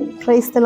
Price the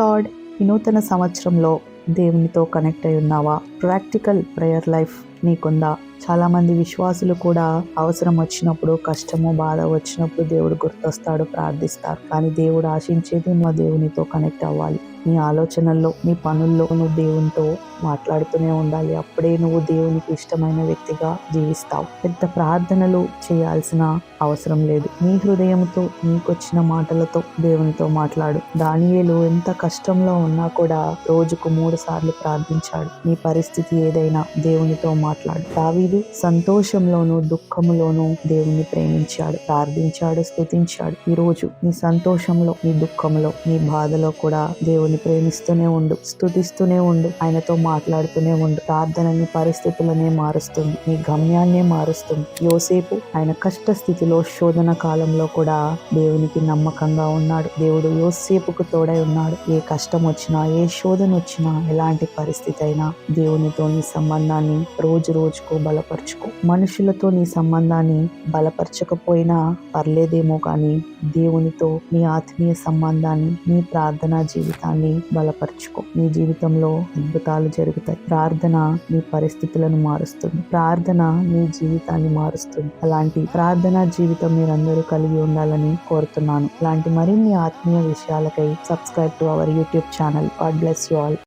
సంవత్సరంలో దేవునితో connect అయి ఉన్నావా? ప్రాక్టికల్ ప్రేయర్ లైఫ్ నీకుందా? చాలామంది విశ్వాసులు కూడా అవసరం వచ్చినప్పుడు కష్టము బాధ వచ్చినప్పుడు దేవుడు గుర్తొస్తాడు ప్రార్థిస్తారు. కానీ దేవుడు ఆశించేది నువ్వు దేవునితో కనెక్ట్ అవ్వాలి. నీ ఆలోచనల్లో నీ పనుల్లో నువ్వు దేవునితో మాట్లాడుతూనే ఉండాలి. అప్పుడే నువ్వు దేవునికి ఇష్టమైన వ్యక్తిగా జీవిస్తావు. పెద్ద ప్రార్థనలు చేయాల్సిన అవసరం లేదు. నీ హృదయంతో నీకొచ్చిన మాటలతో దేవునితో మాట్లాడు. దానియేలు ఎంత కష్టంలో ఉన్నా కూడా రోజుకు మూడు సార్లు ప్రార్థించాడు. నీ పరిస్థితి ఏదైనా దేవునితో మాట్లాడు. దావీదు సంతోషంలోను దుఃఖంలోనూ దేవుని ప్రేమించాడు ప్రార్థించాడు స్థుతించాడు ఈ రోజు నీ సంతోషంలో నీ దుఃఖంలో నీ బాధలో కూడా దేవుని ప్రేమిస్తూనే ఉండు స్తుతిస్తూనే ఉండు ఆయనతో మాట్లాడుతూనే ఉండు. ప్రార్థన నీ పరిస్థితులనే మారుస్తుంది నీ గమ్యాన్నే మారుస్తుంది. యోసేపు ఆయన కష్ట స్థితిలో శోధన కాలంలో కూడా దేవునికి నమ్మకంగా ఉన్నాడు. దేవుడు యోసేపుకు తోడై ఉన్నాడు. ఏ కష్టం వచ్చినా ఏ శోధన వచ్చినా ఎలాంటి పరిస్థితి అయినా దేవుడు దేవునితో నీ సంబంధాన్ని రోజు రోజుకు బలపరుచుకో. మనుషులతో నీ సంబంధాన్ని బలపరచకపోయినా పర్లేదేమో కానీ దేవునితో నీ ఆత్మీయ సంబంధాన్ని నీ ప్రార్థనా జీవితాన్ని బలపరుచుకో. నీ జీవితంలో అద్భుతాలు జరుగుతాయి. ప్రార్థన నీ పరిస్థితులను మారుస్తుంది. ప్రార్థన నీ జీవితాన్ని మారుస్తుంది. అలాంటి ప్రార్థనా జీవితం మీరందరూ కలిగి ఉండాలని కోరుతున్నాను. అలాంటి మరిన్ని ఆత్మీయ విషయాలకై subscribe to our YouTube channel. God bless you all.